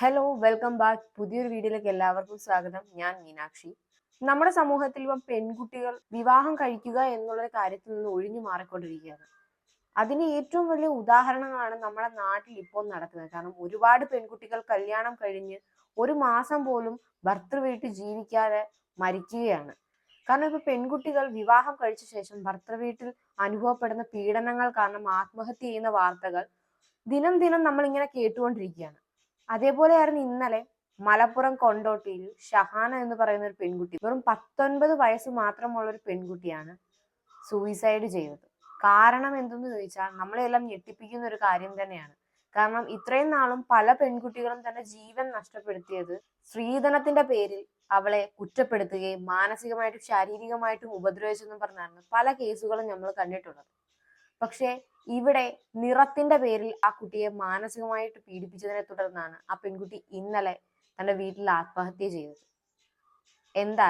Hello welcome back പുതിയൊരു വീഡിയോയിലേക്ക് എല്ലാവർക്കും സ്വാഗതം. ഞാൻ മീനാക്ഷി. നമ്മുടെ സമൂഹത്തിൽ ഇപ്പം പെൺകുട്ടികൾ വിവാഹം കഴിക്കുക എന്നുള്ള കാര്യത്തിൽ നിന്ന് ഒഴിഞ്ഞു മാറിക്കൊണ്ടിരിക്കുകയാണ്. അതിന് ഏറ്റവും വലിയ ഉദാഹരണങ്ങളാണ് നമ്മുടെ നാട്ടിൽ ഇപ്പോൾ നടക്കുന്നത്. കാരണം ഒരുപാട് പെൺകുട്ടികൾ കല്യാണം കഴിഞ്ഞ് ഒരു മാസം പോലും ഭർത്തൃ വീട്ടിൽ ജീവിക്കാതെ മരിക്കുകയാണ്. കാരണം ഇപ്പൊ പെൺകുട്ടികൾ വിവാഹം കഴിച്ച ശേഷം ഭർത്തൃ വീട്ടിൽ അനുഭവപ്പെടുന്ന പീഡനങ്ങൾ കാരണം ആത്മഹത്യ ചെയ്യുന്ന വാർത്തകൾ ദിനം ദിനം നമ്മൾ ഇങ്ങനെ കേട്ടുകൊണ്ടിരിക്കുകയാണ്. അതേപോലെയായിരുന്നു ഇന്നലെ മലപ്പുറം കൊണ്ടോട്ടിയിൽ ഷഹാന എന്ന് പറയുന്ന ഒരു പെൺകുട്ടി വെറും പത്തൊൻപത് വയസ്സ് മാത്രമുള്ള ഒരു പെൺകുട്ടിയാണ് സൂയിസൈഡ് ചെയ്തത്. കാരണം എന്തെന്ന് ചോദിച്ചാൽ നമ്മളെല്ലാം ഞെട്ടിപ്പിക്കുന്ന ഒരു കാര്യം തന്നെയാണ്. കാരണം ഇത്രയും നാളും പല പെൺകുട്ടികളും തന്നെ ജീവൻ നഷ്ടപ്പെടുത്തിയത് സ്ത്രീധനത്തിന്റെ പേരിൽ അവളെ കുറ്റപ്പെടുത്തുകയും മാനസികമായിട്ടും ശാരീരികമായിട്ടും ഉപദ്രവിച്ചെന്നും പറഞ്ഞാണ് പല കേസുകളും നമ്മൾ കണ്ടിട്ടുള്ളത്. പക്ഷേ ഇവിടെ നിറത്തിന്റെ പേരിൽ ആ കുട്ടിയെ മാനസികമായിട്ട് പീഡിപ്പിച്ചതിനെ തുടർന്നാണ് ആ പെൺകുട്ടി ഇന്നലെ തന്റെ വീട്ടിൽ ആത്മഹത്യ ചെയ്തത്. എന്താ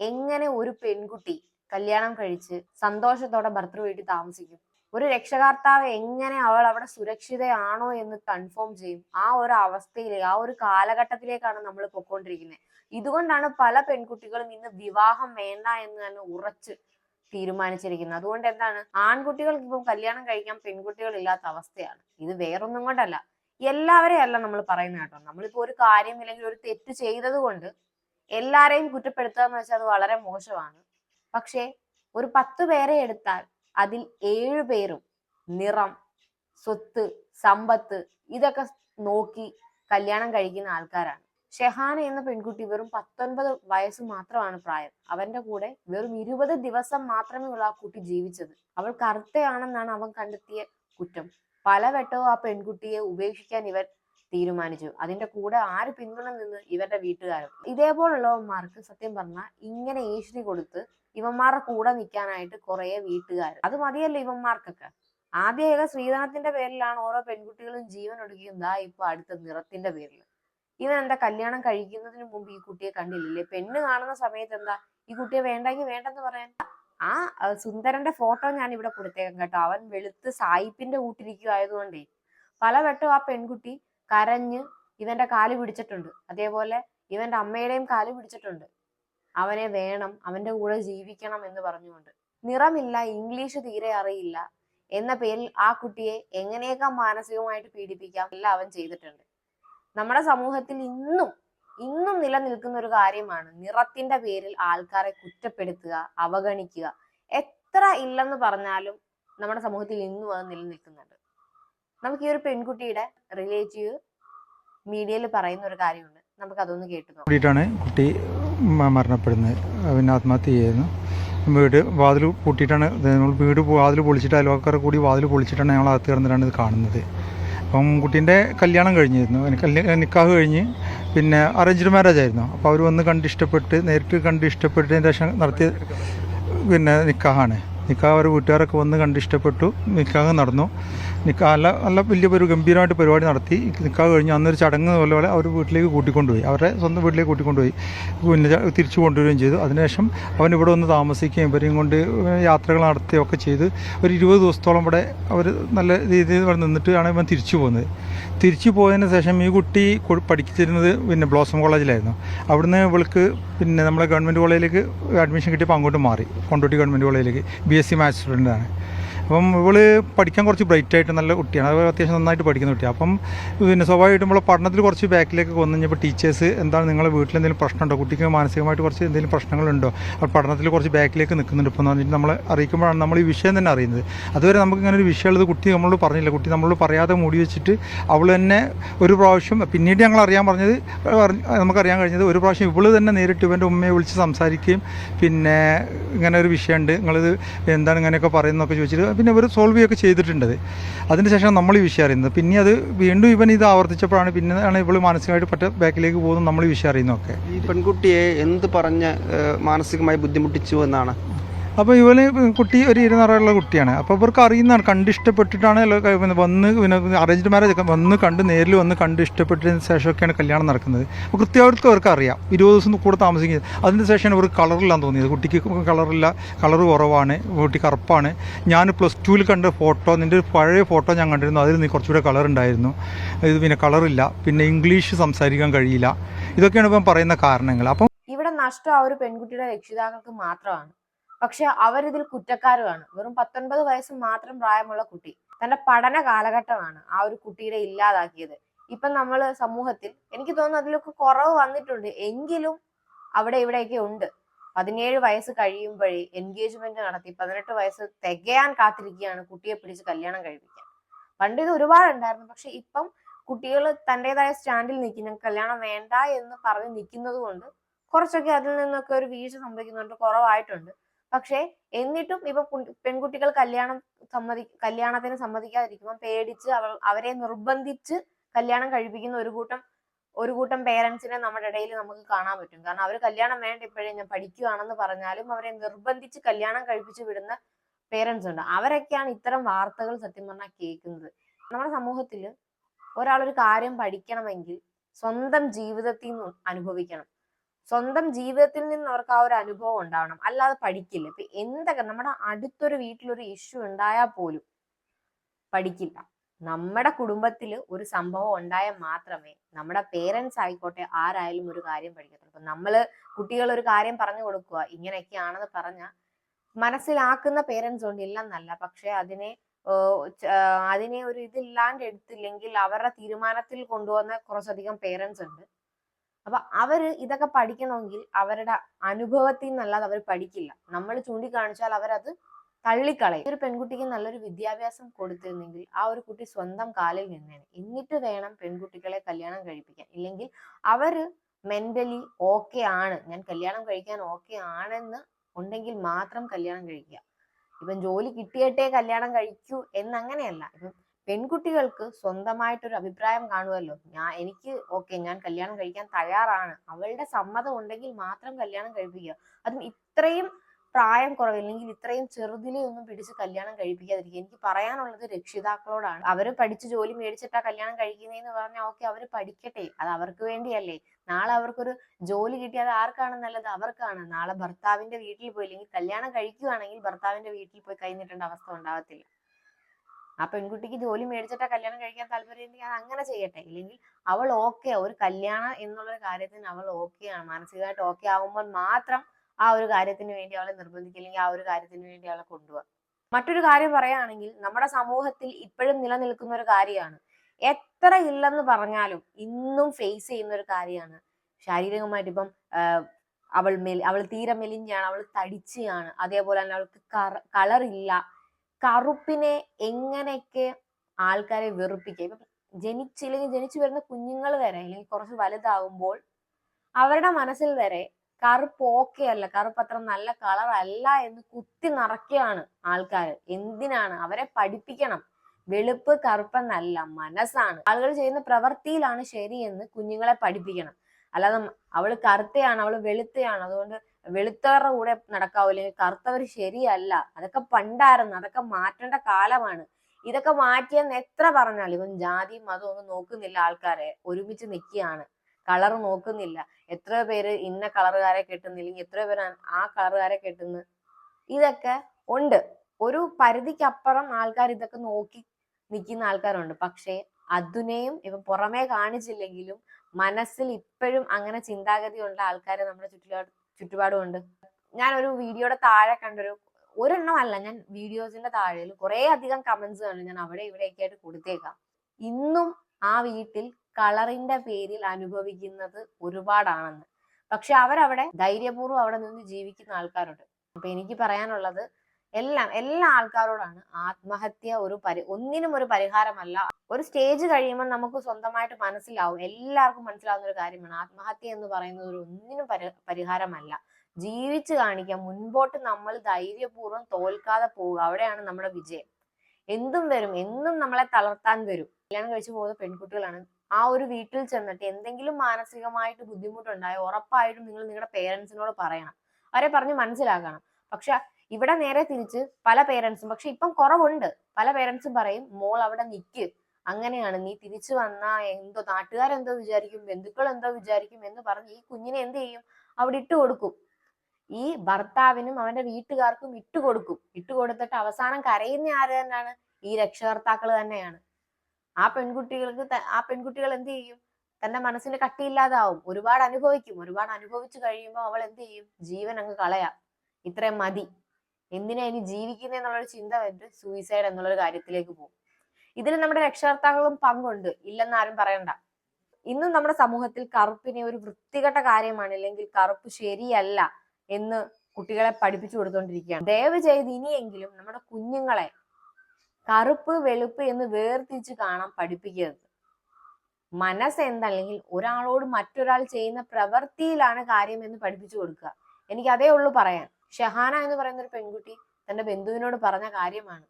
എങ്ങനെ ഒരു പെൺകുട്ടി കല്യാണം കഴിച്ച് സന്തോഷത്തോടെ ഭർത്തൃ വീട്ടിൽ താമസിക്കും? ഒരു രക്ഷകർത്താവ് എങ്ങനെ അവൾ അവിടെ സുരക്ഷിതയാണോ എന്ന് കൺഫേം ചെയ്യും? ആ ഒരു അവസ്ഥയിലെ ആ ഒരു കാലഘട്ടത്തിലേക്കാണ് നമ്മൾ പൊക്കോണ്ടിരിക്കുന്നത് ഇതുകൊണ്ടാണ് പല പെൺകുട്ടികളും ഇന്ന് വിവാഹം വേണ്ട എന്ന് തന്നെ ഉറച്ച് തീരുമാനിച്ചിരിക്കുന്നത്. അതുകൊണ്ട് എന്താണ്? ആൺകുട്ടികൾക്ക് ഇപ്പം കല്യാണം കഴിക്കാൻ പെൺകുട്ടികൾ ഇല്ലാത്ത അവസ്ഥയാണ്. ഇത് വേറൊന്നും കൊണ്ടല്ല. എല്ലാവരെയും അല്ല നമ്മൾ പറയുന്നത് കേട്ടോ. നമ്മളിപ്പോ ഒരു കാര്യം ഇല്ലെങ്കിൽ ഒരു തെറ്റ് ചെയ്തത് കൊണ്ട് എല്ലാരെയും കുറ്റപ്പെടുത്തുക എന്ന് വെച്ചാൽ അത് വളരെ മോശമാണ്. പക്ഷേ ഒരു പത്ത് പേരെ എടുത്താൽ അതിൽ ഏഴു പേരും നിറം സ്വത്ത് സമ്പത്ത് ഇതൊക്കെ നോക്കി കല്യാണം കഴിക്കുന്ന ആൾക്കാരാണ്. ഷെഹാന എന്ന പെൺകുട്ടി വെറും പത്തൊൻപത് വയസ്സ് മാത്രമാണ് പ്രായം. അവന്റെ കൂടെ വെറും ഇരുപത് ദിവസം മാത്രമേ ഉള്ള ആ കുട്ടി ജീവിച്ചത്. അവൾ കറുത്തയാണെന്നാണ് അവൻ കണ്ടെത്തിയ കുറ്റം. പലവട്ടവും ആ പെൺകുട്ടിയെ ഉപേക്ഷിക്കാൻ ഇവർ തീരുമാനിച്ചു. അതിന്റെ കൂടെ ആര് പിന്തുണ നിന്ന് ഇവരുടെ വീട്ടുകാരും. ഇതേപോലുള്ളവന്മാർക്ക് സത്യം പറഞ്ഞാൽ ഇങ്ങനെ ഏഷ്ണി കൊടുത്ത് ഇവന്മാരുടെ കൂടെ നിൽക്കാനായിട്ട് കുറെ വീട്ടുകാർ അത് മതിയല്ലോ ഇവന്മാർക്കൊക്കെ. ആദ്യമൊക്കെ ശ്രീധനത്തിന്റെ പേരിലാണ് ഓരോ പെൺകുട്ടികളും ജീവൻ ഒടുക്കിയും ദാ ഇപ്പൊ അടുത്ത നിറത്തിന്റെ പേരിൽ ഇവൻ എന്താ കല്യാണം കഴിക്കുന്നതിന് മുമ്പ് ഈ കുട്ടിയെ കണ്ടില്ലേ പെണ്ണ് കാണുന്ന സമയത്ത് എന്താ ഈ കുട്ടിയെ വേണ്ടെങ്കിൽ വേണ്ടെന്ന് പറയാൻ? ആ സുന്ദരന്റെ ഫോട്ടോ ഞാൻ ഇവിടെ കൊടുത്തേക്കാം കേട്ടോ. അവൻ വെളുത്ത് സായിപ്പിന്റെ കൂട്ടിരിക്കുവായതുകൊണ്ടേ. പലവട്ടം ആ പെൺകുട്ടി കരഞ്ഞ് ഇവന്റെ കാൽ പിടിച്ചിട്ടുണ്ട്. അതേപോലെ ഇവന്റെ അമ്മയുടെയും കാൽ പിടിച്ചിട്ടുണ്ട്. അവനെ വേണം അവന്റെ കൂടെ ജീവിക്കണം എന്ന് പറഞ്ഞുകൊണ്ട്. നിറമില്ല ഇംഗ്ലീഷ് തീരെ അറിയില്ല. എന്ന പേരിൽ ആ കുട്ടിയെ എങ്ങനെയൊക്കെ മാനസികമായിട്ട് പീഡിപ്പിക്കാം? എല്ലാം അവൻ ചെയ്തിട്ടുണ്ട്. നമ്മുടെ സമൂഹത്തിൽ ഇന്നും ഇന്നും നിലനിൽക്കുന്ന ഒരു കാര്യമാണ് നിറത്തിന്റെ പേരിൽ ആൾക്കാരെ കുറ്റപ്പെടുത്തുക അവഗണിക്കുക. എത്ര ഇല്ലെന്ന് പറഞ്ഞാലും നമ്മുടെ സമൂഹത്തിൽ ഇന്നും അത് നിലനിൽക്കുന്നുണ്ട്. നമുക്ക് ഈ ഒരു പെൺകുട്ടിയുടെ റിലേറ്റീവ് മീഡിയയിൽ പറയുന്ന ഒരു കാര്യമുണ്ട്. നമുക്ക് അതൊന്ന് കേട്ടു കുട്ടി മരണപ്പെടുന്നത്. പിന്നെ ആത്മഹത്യ ചെയ്യുന്നു. വീട് വാതിൽ പൂട്ടിയിട്ടാണ് വീട് വാതിൽ പൊളിച്ചിട്ട് അയൽവക്കാരെ കൂടി വാതിൽ പൊളിച്ചിട്ടാണ് ഞങ്ങൾ അകത്ത് കിടന്നിട്ടാണ് ഇത് കാണുന്നത്. അപ്പം കുട്ടീന്റെ കല്യാണം കഴിഞ്ഞിരുന്നു. നിക്കാഹ് കഴിഞ്ഞ് പിന്നെ അറേഞ്ച്ഡ് മാരേജ് ആയിരുന്നു. അപ്പോൾ അവർ വന്ന് കണ്ട് ഇഷ്ടപ്പെട്ട് നേരിട്ട് കണ്ട് ഇഷ്ടപ്പെട്ടതിന് ശേഷം നടത്തിയ പിന്നെ നിക്കാഹാണ്. നിക്കാഹ് അവർ വീട്ടുകാരൊക്കെ വന്ന് കണ്ട് ഇഷ്ടപ്പെട്ടു. നിക്കാഹ് നടന്നു. നിക്കാ നല്ല നല്ല വലിയ ഒരു ഗംഭീരമായിട്ട് പരിപാടി നടത്തി. നിക്കാഹ് കഴിഞ്ഞ് അന്നൊരു ചടങ്ങ് പോലെ പോലെ അവർ വീട്ടിലേക്ക് കൂട്ടിക്കൊണ്ടുപോയി. അവരുടെ സ്വന്തം വീട്ടിലേക്ക് കൂട്ടിക്കൊണ്ടുപോയി. പിന്നെ തിരിച്ചു കൊണ്ടുവരികയും ചെയ്തു. അതിനുശേഷം അവൻ ഇവിടെ വന്ന് താമസിക്കുകയും ഇവരെയും കൊണ്ട് യാത്രകൾ നടത്തുകയൊക്കെ ചെയ്ത് ഒരു ഇരുപത് ദിവസത്തോളം ഇവിടെ അവർ നല്ല രീതിയിൽ ഇവിടെ നിന്നിട്ടാണ് ഇവൻ തിരിച്ചു പോകുന്നത്. തിരിച്ചു പോയതിന് ശേഷം ഈ കുട്ടി പഠിച്ചിരുന്നത് പിന്നെ ബ്ലോസം കോളേജിലായിരുന്നു. അവിടുന്ന് ഇവൾക്ക് പിന്നെ നമ്മളെ ഗവൺമെന്റ് കോളേജിലേക്ക് അഡ്മിഷൻ കിട്ടിയപ്പോൾ അങ്ങോട്ട് മാറി. കൊണ്ടോട്ടി ഗവൺമെന്റ് കോളേജിലേക്ക്. ബി എസ് സി മാത്സ് സ്റ്റുഡന്റാണ് അപ്പം ഇവൾ പഠിക്കാൻ കുറച്ച് ബ്രൈറ്റ് ആയിട്ട് നല്ല കുട്ടിയാണ്. അത് അത്യാവശ്യം നന്നായിട്ട് പഠിക്കുന്ന കുട്ടിയാണ് അപ്പം പിന്നെ സ്വാഭാവികമായിട്ടും നമ്മളെ പഠനത്തിൽ കുറച്ച് ബാക്കിലേക്ക് വന്നു കഴിഞ്ഞപ്പോൾ ടീച്ചേഴ്സ് എന്താണ് നിങ്ങളുടെ വീട്ടിൽ എന്തെങ്കിലും പ്രശ്നമുണ്ടോ? കുട്ടിക്ക് മാനസികമായിട്ട് കുറച്ച് എന്തെങ്കിലും പ്രശ്നങ്ങളുണ്ടോ? അപ്പോൾ പഠനത്തിൽ കുറച്ച് ബാക്കിലേക്ക് നിൽക്കുന്നുണ്ട് ഇപ്പോൾ എന്ന് പറഞ്ഞിട്ട് നമ്മളെ അറിയിക്കുമ്പോഴാണ് നമ്മൾ ഈ വിഷയം തന്നെ അറിയുന്നത്. അതുവരെ നമുക്ക് ഇങ്ങനെ ഒരു വിഷയമുള്ളത് കുട്ടി നമ്മളോട് പറഞ്ഞില്ല. കുട്ടി നമ്മളോട് പറയാതെ മൂടി വെച്ചിട്ട് അവൾ തന്നെ ഒരു പ്രാവശ്യം പിന്നീട് ഞങ്ങൾ അറിയാൻ പറഞ്ഞത് പറഞ്ഞ് നമുക്കറിയാൻ കഴിഞ്ഞത് ഒരു പ്രാവശ്യം ഇവൾ തന്നെ നേരിട്ട് ഇവന്റെ ഉമ്മയെ വിളിച്ച് സംസാരിക്കുകയും പിന്നെ ഇങ്ങനെ ഒരു വിഷയമുണ്ട്. നിങ്ങളിത് എന്താണ് ഇങ്ങനെയൊക്കെ പറയുന്നതൊക്കെ ചോദിച്ചിട്ട് പിന്നെ ഇവർ സോൾവ് ചെയ്യുകയൊക്കെ ചെയ്തിട്ടുണ്ട് അതിനുശേഷം ശേഷം നമ്മൾ ഈ വിഷയം അറിയുന്നത്. പിന്നെ അത് വീണ്ടും ഇവൻ ഇത് ആവർത്തിച്ചപ്പോഴാണ് പിന്നെ ആണ് ഇവൾ മാനസികമായിട്ട് പറ്റ ബാക്കിലേക്ക് പോകുന്നത് നമ്മൾ ഈ വിഷയം അറിയുന്നതൊക്കെ. ഈ പെൺകുട്ടിയെ എന്ത് പറഞ്ഞ് മാനസികമായി ബുദ്ധിമുട്ടിച്ചു എന്നാണ്? അപ്പോൾ ഇവന് കുട്ടി ഒരു ഇരുന്നറുള്ള കുട്ടിയാണ്. അപ്പോൾ ഇവർക്ക് അറിയുന്നതാണ് കണ്ട് ഇഷ്ടപ്പെട്ടിട്ടാണ് വന്ന് പിന്നെ അറേഞ്ച്ഡ് മാരേജ് വന്ന് കണ്ട് നേരിൽ വന്ന് കണ്ട് ഇഷ്ടപ്പെട്ടതിന് ശേഷമൊക്കെയാണ് കല്യാണം നടക്കുന്നത്. അപ്പോൾ കൃത്യമായിട്ട് അവർക്ക് അറിയാം. ഇരുപത് ദിവസം കൂടെ താമസിക്കുന്നത് അതിന് ശേഷമാണ് ഇവർക്ക് കളറില്ലാന്ന് തോന്നിയത്. കുട്ടിക്ക് കളറില്ല കളർ കുറവാണ് കുട്ടി കറുപ്പാണ്. ഞാൻ പ്ലസ് ടുവിൽ കണ്ട ഫോട്ടോ നിന്റെ ഒരു പഴയ ഫോട്ടോ ഞാൻ കണ്ടിരുന്നു. അതിൽ നീ കുറച്ചുകൂടെ കളർ ഉണ്ടായിരുന്നു. ഇത് പിന്നെ കളറില്ല പിന്നെ ഇംഗ്ലീഷ് സംസാരിക്കാൻ കഴിയില്ല. ഇതൊക്കെയാണ് ഇപ്പം പറയുന്ന കാരണങ്ങൾ. അപ്പം ഇവിടെ നഷ്ടം ആ ഒരു പെൺകുട്ടിയുടെ രക്ഷിതാക്കൾക്ക് മാത്രമാണ്. പക്ഷെ അവരിതിൽ കുറ്റക്കാരുമാണ്. വെറും പത്തൊൻപത് വയസ്സ് മാത്രം പ്രായമുള്ള കുട്ടി. തന്റെ പഠന കാലഘട്ടമാണ് ആ ഒരു കുട്ടിയുടെ ഇല്ലാതാക്കിയത്. ഇപ്പൊ നമ്മൾ സമൂഹത്തിൽ എനിക്ക് തോന്നുന്നു അതിലൊക്കെ കുറവ് വന്നിട്ടുണ്ട്. എങ്കിലും അവിടെ ഇവിടെയൊക്കെ ഉണ്ട്. പതിനേഴ് വയസ്സ് കഴിയുമ്പോഴേ എൻഗേജ്മെന്റ് നടത്തി പതിനെട്ട് വയസ്സ് തികയാൻ കാത്തിരിക്കുകയാണ് കുട്ടിയെ പിടിച്ച് കല്യാണം കഴിപ്പിക്കാൻ. പണ്ട് ഇത് ഒരുപാടുണ്ടായിരുന്നു. പക്ഷെ ഇപ്പം കുട്ടികൾ തന്റെതായ സ്റ്റാൻഡിൽ നിൽക്കും ഞങ്ങൾക്ക് കല്യാണം വേണ്ട എന്ന് പറഞ്ഞ് നിൽക്കുന്നത് കൊണ്ട് കുറച്ചൊക്കെ അതിൽ നിന്നൊക്കെ ഒരു വീഴ്ച സംഭവിക്കുന്നുണ്ട്. കുറവായിട്ടുണ്ട്. പക്ഷേ എന്നിട്ടും ഇപ്പൊ പെൺകുട്ടികൾ കല്യാണം സമ്മതി കല്യാണത്തിന് സമ്മതിക്കാതിരിക്കുമ്പോൾ പേടിച്ച് അവൾ അവരെ നിർബന്ധിച്ച് കല്യാണം കഴിപ്പിക്കുന്ന ഒരു കൂട്ടം ഒരു കൂട്ടം പേരൻസിനെ നമ്മുടെ ഇടയിൽ നമുക്ക് കാണാൻ പറ്റും. കാരണം അവർ കല്യാണം വേണ്ട ഇപ്പോഴേ ഞാൻ പഠിക്കുകയാണെന്ന് പറഞ്ഞാലും അവരെ നിർബന്ധിച്ച് കല്യാണം കഴിപ്പിച്ച് വിടുന്ന പേരൻസ് ഉണ്ട്. അവരൊക്കെയാണ് ഇത്തരം വാർത്തകൾ സത്യം പറഞ്ഞാൽ കേൾക്കുന്നത്. നമ്മുടെ സമൂഹത്തിൽ ഒരാളൊരു കാര്യം പഠിക്കണമെങ്കിൽ സ്വന്തം ജീവിതത്തിൽ നിന്ന് അനുഭവിക്കണം. സ്വന്തം ജീവിതത്തിൽ നിന്ന് അവർക്ക് ആ ഒരു അനുഭവം ഉണ്ടാവണം. അല്ലാതെ പഠിക്കില്ല. ഇപ്പൊ എന്തൊക്കെ നമ്മുടെ അടുത്തൊരു വീട്ടിലൊരു ഇഷ്യൂ ഉണ്ടായാൽ പോലും പഠിക്കില്ല. നമ്മുടെ കുടുംബത്തിൽ ഒരു സംഭവം ഉണ്ടായാൽ മാത്രമേ നമ്മുടെ പേരൻസ് ആയിക്കോട്ടെ ആരായാലും ഒരു കാര്യം പഠിക്കത്തുള്ളൂ. ഇപ്പൊ നമ്മൾ കുട്ടികൾ ഒരു കാര്യം പറഞ്ഞു കൊടുക്കുക ഇങ്ങനെയൊക്കെയാണെന്ന് പറഞ്ഞ മനസ്സിലാക്കുന്ന പേരൻസ് ഉണ്ട്. ഇല്ലെന്നല്ല പക്ഷെ അതിനെ അതിനെ ഒരു ഇതില്ലാണ്ട് എടുത്തില്ലെങ്കിൽ അവരുടെ തീരുമാനത്തിൽ കൊണ്ടുവന്ന കുറച്ചധികം പേരൻസ് ഉണ്ട്. അപ്പൊ അവർ ഇതൊക്കെ പഠിക്കണമെങ്കിൽ അവരുടെ അനുഭവത്തിൽ നിന്നല്ലാതെ അവർ പഠിക്കില്ല. നമ്മൾ ചൂണ്ടിക്കാണിച്ചാൽ അവരത് തള്ളിക്കളയും. ഒരു പെൺകുട്ടിക്ക് നല്ലൊരു വിദ്യാഭ്യാസം കൊടുത്തിരുന്നെങ്കിൽ ആ ഒരു കുട്ടി സ്വന്തം കാലിൽ നിന്നേനെ. എന്നിട്ട് വേണം പെൺകുട്ടികളെ കല്യാണം കഴിപ്പിക്കാൻ. ഇല്ലെങ്കിൽ അവർ മെന്റലി ഓക്കെ ആണ്. ഞാൻ കല്യാണം കഴിക്കാൻ ഓക്കെ ആണെന്ന് ഉണ്ടെങ്കിൽ മാത്രം കല്യാണം കഴിക്കുക. ഇപ്പം ജോലി കിട്ടിയിട്ടേ കല്യാണം കഴിക്കൂ എന്നങ്ങനെയല്ല. ഇപ്പം പെൺകുട്ടികൾക്ക് സ്വന്തമായിട്ടൊരു അഭിപ്രായം കാണുമല്ലോ ഞാൻ എനിക്ക് ഓക്കെ ഞാൻ കല്യാണം കഴിക്കാൻ തയ്യാറാണ്. അവളുടെ സമ്മതം ഉണ്ടെങ്കിൽ മാത്രം കല്യാണം കഴിപ്പിക്കുക. അതും ഇത്രയും പ്രായം കുറവില്ലെങ്കിൽ ഇത്രയും ചെറുതിലെ ഒന്നും പിടിച്ച് കല്യാണം കഴിപ്പിക്കാതിരിക്കുക. എനിക്ക് പറയാനുള്ളത് രക്ഷിതാക്കളോടാണ്. അവർ പഠിച്ച് ജോലി മേടിച്ചിട്ടാ കല്യാണം കഴിക്കുന്നതെന്ന് പറഞ്ഞാൽ ഓക്കെ അവർ പഠിക്കട്ടെ. അത് അവർക്ക് വേണ്ടിയല്ലേ. നാളെ അവർക്കൊരു ജോലി കിട്ടിയാൽ ആർക്കാണ് നല്ലത്? അവർക്കാണ്. നാളെ ഭർത്താവിന്റെ വീട്ടിൽ പോയി അല്ലെങ്കിൽ കല്യാണം കഴിക്കുകയാണെങ്കിൽ ഭർത്താവിന്റെ വീട്ടിൽ പോയി കൈനീട്ടേണ്ട അവസ്ഥ ഉണ്ടാവത്തില്ല. ആ പെൺകുട്ടിക്ക് ജോലി മേടിച്ചിട്ടാ കല്യാണം കഴിക്കാൻ താല്പര്യം ഉണ്ടെങ്കിൽ അത് അങ്ങനെ ചെയ്യട്ടെ. ഇല്ലെങ്കിൽ അവൾ ഓക്കെ ഒരു കല്യാണം എന്നുള്ള കാര്യത്തിന് അവൾ ഓക്കെ ആണ്. മാനസികമായിട്ട് ഓക്കെ ആകുമ്പോൾ മാത്രം ആ ഒരു കാര്യത്തിന് വേണ്ടി അവളെ നിർബന്ധിക്കില്ലെങ്കിൽ ആ ഒരു കാര്യത്തിന് വേണ്ടി അവളെ കൊണ്ടുപോകാം മറ്റൊരു കാര്യം പറയുകയാണെങ്കിൽ നമ്മുടെ സമൂഹത്തിൽ ഇപ്പോഴും നിലനിൽക്കുന്ന ഒരു കാര്യമാണ്. എത്ര ഇല്ലെന്ന് പറഞ്ഞാലും ഇന്നും ഫേസ് ചെയ്യുന്ന ഒരു കാര്യമാണ്. ശാരീരികമായിട്ട് ഇപ്പം അവൾ മെലി അവൾ തീരെ മെലിഞ്ഞാണ് അവൾ തടിച്ചാണ് അതേപോലെ തന്നെ അവൾക്ക് കളർ ഇല്ല. കറുപ്പിനെ എങ്ങനെയൊക്കെ ആൾക്കാരെ വെറുപ്പിക്കുക? ഇപ്പൊ ജനിച്ചില്ലെങ്കിൽ ജനിച്ചു വരുന്ന കുഞ്ഞുങ്ങൾ വരെ അല്ലെങ്കിൽ കുറച്ച് വലുതാകുമ്പോൾ അവരുടെ മനസ്സിൽ വരെ കറുപ്പ് ഓക്കെ അല്ല കറുപ്പ് അത്ര നല്ല കളർ അല്ല എന്ന് കുത്തി നിറയ്ക്കുകയാണ് ആൾക്കാർ. എന്തിനാണ്? അവരെ പഠിപ്പിക്കണം. വെളുപ്പ് കറുപ്പെന്നല്ല മനസ്സാണ്. ആളുകൾ ചെയ്യുന്ന പ്രവൃത്തിയിലാണ് ശരിയെന്ന് കുഞ്ഞുങ്ങളെ പഠിപ്പിക്കണം. അല്ലാതെ അവൾ കറുത്തയാണ് അവൾ വെളുത്തയാണ്. അതുകൊണ്ട് വെളുത്തവരുടെ കൂടെ നടക്കാവൂ അല്ലെങ്കിൽ കറുത്തവർ ശരിയല്ല. അതൊക്കെ പണ്ടായിരുന്നു അതൊക്കെ മാറ്റേണ്ട കാലമാണ്. ഇതൊക്കെ മാറ്റിയെന്ന് എത്ര പറഞ്ഞാലും ഇവൻ ജാതി മതം ഒന്നും നോക്കുന്നില്ല ആൾക്കാരെ. ഒരുമിച്ച് നിൽക്കുകയാണ്. കളർ നോക്കുന്നില്ല. എത്ര പേര് ഇന്ന കളറുകാരെ കെട്ടുന്നില്ലെങ്കിൽ എത്ര പേര് ആ കളറുകാരെ കെട്ടുന്നു. ഇതൊക്കെ ഉണ്ട്. ഒരു പരിധിക്കപ്പുറം ആൾക്കാർ ഇതൊക്കെ നോക്കി നിൽക്കുന്ന ആൾക്കാരുണ്ട്. പക്ഷേ അതിനെയും ഇപ്പൊ പുറമേ കാണിച്ചില്ലെങ്കിലും മനസ്സിൽ ഇപ്പോഴും അങ്ങനെ ചിന്താഗതിയുള്ള ആൾക്കാരെ നമ്മുടെ ചുറ്റുപാട് ചുറ്റുപാടുമുണ്ട്. ഞാൻ ഒരു വീഡിയോയുടെ താഴെ കണ്ടൊരു ഒരെണ്ണം അല്ല ഞാൻ വീഡിയോസിന്റെ താഴെ കുറെ അധികം കമന്റ്സ് കണ്ടു ഞാൻ അവിടെ ഇവിടെയൊക്കെ ആയിട്ട് കൊടുത്തേക്കാം. ഇന്നും ആ വീട്ടിൽ കളറിന്റെ പേരിൽ അനുഭവിക്കുന്നത് ഒരുപാടാണെന്ന്. പക്ഷെ അവരവിടെ ധൈര്യപൂർവം അവിടെ നിന്ന് ജീവിക്കുന്ന ആൾക്കാരുണ്ട്. അപ്പൊ എനിക്ക് പറയാനുള്ളത് എല്ലാം എല്ലാ ആൾക്കാരോടാണ് ആത്മഹത്യ ഒരു പരി ഒന്നിനും ഒരു പരിഹാരമല്ല. ഒരു സ്റ്റേജ് കഴിയുമ്പോൾ നമുക്ക് സ്വന്തമായിട്ട് മനസ്സിലാവും. എല്ലാവർക്കും മനസ്സിലാവുന്ന ഒരു കാര്യമാണ്. ആത്മഹത്യ എന്ന് പറയുന്നത് ഒരു ഒന്നിനും പരി പരിഹാരമല്ല. ജീവിച്ചു കാണിക്കാം. മുൻപോട്ട് നമ്മൾ ധൈര്യപൂർവം തോൽക്കാതെ പോവുക. അവിടെയാണ് നമ്മുടെ വിജയം. എന്തും വരും. എന്നും നമ്മളെ തളർത്താൻ വരും. കല്യാണം കഴിച്ചു പോകുന്ന പെൺകുട്ടികളാണ്. ആ ഒരു വീട്ടിൽ ചെന്നിട്ട് എന്തെങ്കിലും മാനസികമായിട്ട് ബുദ്ധിമുട്ടുണ്ടായോ ഉറപ്പായിട്ടും നിങ്ങൾ നിങ്ങളുടെ പേരൻസിനോട് പറയണം. അവരെ പറഞ്ഞ് മനസ്സിലാക്കണം. പക്ഷെ ഇവിടെ നേരെ തിരിച്ച് പല പേരൻസും പക്ഷെ ഇപ്പം കുറവുണ്ട്. പല പേരൻസും പറയും മോൾ അവിടെ നിൽക്ക് അങ്ങനെയാണ്. നീ തിരിച്ചു വന്നാ എന്തോ നാട്ടുകാരെന്തോ വിചാരിക്കും ബന്ധുക്കൾ എന്തോ വിചാരിക്കും എന്ന് പറഞ്ഞ് ഈ കുഞ്ഞിനെ എന്ത് ചെയ്യും? അവിടെ ഇട്ട് കൊടുക്കും. ഈ ഭർത്താവിനും അവന്റെ വീട്ടുകാർക്കും ഇട്ട് കൊടുക്കും. ഇട്ട് കൊടുത്തിട്ട് അവസാനം കരയുന്ന ആര് തന്നെയാണ്? ഈ രക്ഷകർത്താക്കൾ തന്നെയാണ്. ആ പെൺകുട്ടികൾക്ക് ആ പെൺകുട്ടികൾ എന്ത് ചെയ്യും? തന്റെ മനസ്സിന് കട്ടിയില്ലാതാവും. ഒരുപാട് അനുഭവിക്കും. ഒരുപാട് അനുഭവിച്ചു കഴിയുമ്പോൾ അവൾ എന്ത് ചെയ്യും? ജീവൻ അങ്ങ് കളയാം. ഇത്രയും മതി. എന്തിനാ ഇനി ജീവിക്കുന്നത് എന്നുള്ളൊരു ചിന്ത വന്നിട്ട് സൂയിസൈഡ് എന്നുള്ളൊരു കാര്യത്തിലേക്ക് പോകും. ഇതിൽ നമ്മുടെ രക്ഷകർത്താക്കളും പങ്കുണ്ട്. ഇല്ലെന്ന് ആരും പറയണ്ട. ഇന്നും നമ്മുടെ സമൂഹത്തിൽ കറുപ്പിനെ ഒരു വൃത്തികെട്ട കാര്യമാണ്. അല്ലെങ്കിൽ കറുപ്പ് ശരിയല്ല എന്ന് കുട്ടികളെ പഠിപ്പിച്ചു കൊടുത്തോണ്ടിരിക്കുകയാണ്. ദയവ് ചെയ്ത് ഇനിയെങ്കിലും നമ്മുടെ കുഞ്ഞുങ്ങളെ കറുപ്പ് വെളുപ്പ് എന്ന് വേർതിരിച്ച് കാണാൻ പഠിപ്പിക്കരുത്. മനസ്സ് എന്തല്ലെങ്കിൽ ഒരാളോട് മറ്റൊരാൾ ചെയ്യുന്ന പ്രവൃത്തിയിലാണ് കാര്യം എന്ന് പഠിപ്പിച്ചു കൊടുക്കുക. എനിക്ക് അതേ ഉള്ളൂ പറയാൻ. ഷഹാന എന്ന് പറയുന്ന ഒരു പെൺകുട്ടി തന്റെ ബന്ധുവിനോട് പറഞ്ഞ കാര്യമാണ്.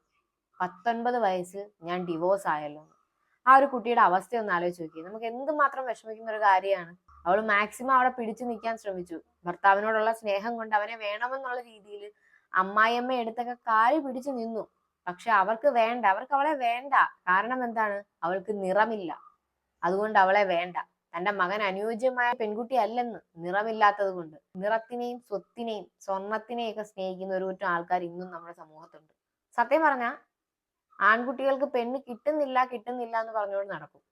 പത്തൊൻപത് വയസ്സിൽ ഞാൻ ഡിവോഴ്സ് ആയല്ലോ. ആ ഒരു കുട്ടിയുടെ അവസ്ഥ ഒന്ന് ആലോചിച്ച് നോക്കി നമുക്ക് എന്തുമാത്രം വിഷമിക്കുന്ന ഒരു കാര്യമാണ്. അവൾ മാക്സിമം അവിടെ പിടിച്ചു നിൽക്കാൻ ശ്രമിച്ചു. ഭർത്താവിനോടുള്ള സ്നേഹം കൊണ്ട് അവനെ വേണമെന്നുള്ള രീതിയിൽ അമ്മായിയമ്മ എടുത്തൊക്കെ കാൽ പിടിച്ചു നിന്നു. പക്ഷെ അവർക്ക് വേണ്ട. അവർക്ക് അവളെ വേണ്ട. കാരണം എന്താണ്? അവൾക്ക് നിറമില്ല. അതുകൊണ്ട് അവളെ വേണ്ട. തന്റെ മകൻ അനുയോജ്യമായ പെൺകുട്ടി അല്ലെന്ന് നിറമില്ലാത്തത് കൊണ്ട് നിറത്തിനെയും സ്വത്തിനെയും സ്വർണത്തിനെയും ഒക്കെ സ്നേഹിക്കുന്ന ഒരു കൂട്ടം ആൾക്കാർ ഇന്നും നമ്മുടെ സമൂഹത്തുണ്ട്. സത്യം പറഞ്ഞ ആൺകുട്ടികൾക്ക് പെണ്ണ് കിട്ടുന്നില്ല കിട്ടുന്നില്ല എന്ന് പറഞ്ഞുകൊണ്ട് നടക്കും.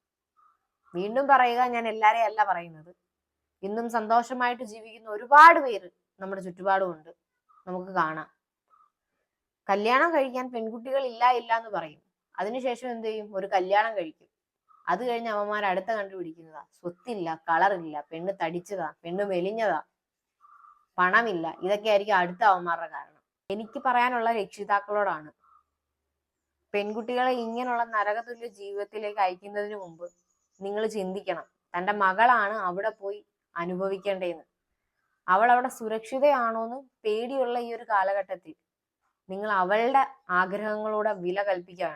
വീണ്ടും പറയുക ഞാൻ എല്ലാരെയും അല്ല പറയുന്നത്. ഇന്നും സന്തോഷമായിട്ട് ജീവിക്കുന്ന ഒരുപാട് പേര് നമ്മുടെ ചുറ്റുപാടുമുണ്ട് നമുക്ക് കാണാം. കല്യാണം കഴിക്കാൻ പെൺകുട്ടികൾ ഇല്ല ഇല്ല എന്ന് പറയും. അതിനുശേഷം എന്ത് ചെയ്യും? ഒരു കല്യാണം കഴിക്കും. അത് കഴിഞ്ഞ് അവന്മാർ അടുത്ത കണ്ടുപിടിക്കുന്നതാ. സ്വത്തില്ല കളറില്ല പെണ്ണ് തടിച്ചതാ പെണ്ണ് മെലിഞ്ഞതാ. പണമില്ല. ഇതൊക്കെ ആയിരിക്കും അടുത്ത അവന്മാരുടെ കാരണം. എനിക്ക് പറയാനുള്ള രക്ഷിതാക്കളോടാണ്. പെൺകുട്ടികളെ ഇങ്ങനെയുള്ള നരകതുല്യ ജീവിതത്തിലേക്ക് അയക്കുന്നതിന് മുമ്പ് നിങ്ങൾ ചിന്തിക്കണം. തന്റെ മകളാണ് അവിടെ പോയി അനുഭവിക്കേണ്ടതെന്ന്. അവൾ അവിടെ സുരക്ഷിതയാണോന്ന് പേടിയുള്ള ഈ ഒരു കാലഘട്ടത്തിൽ നിങ്ങൾ അവളുടെ ആഗ്രഹങ്ങളോടെ വില കൽപ്പിക്കുക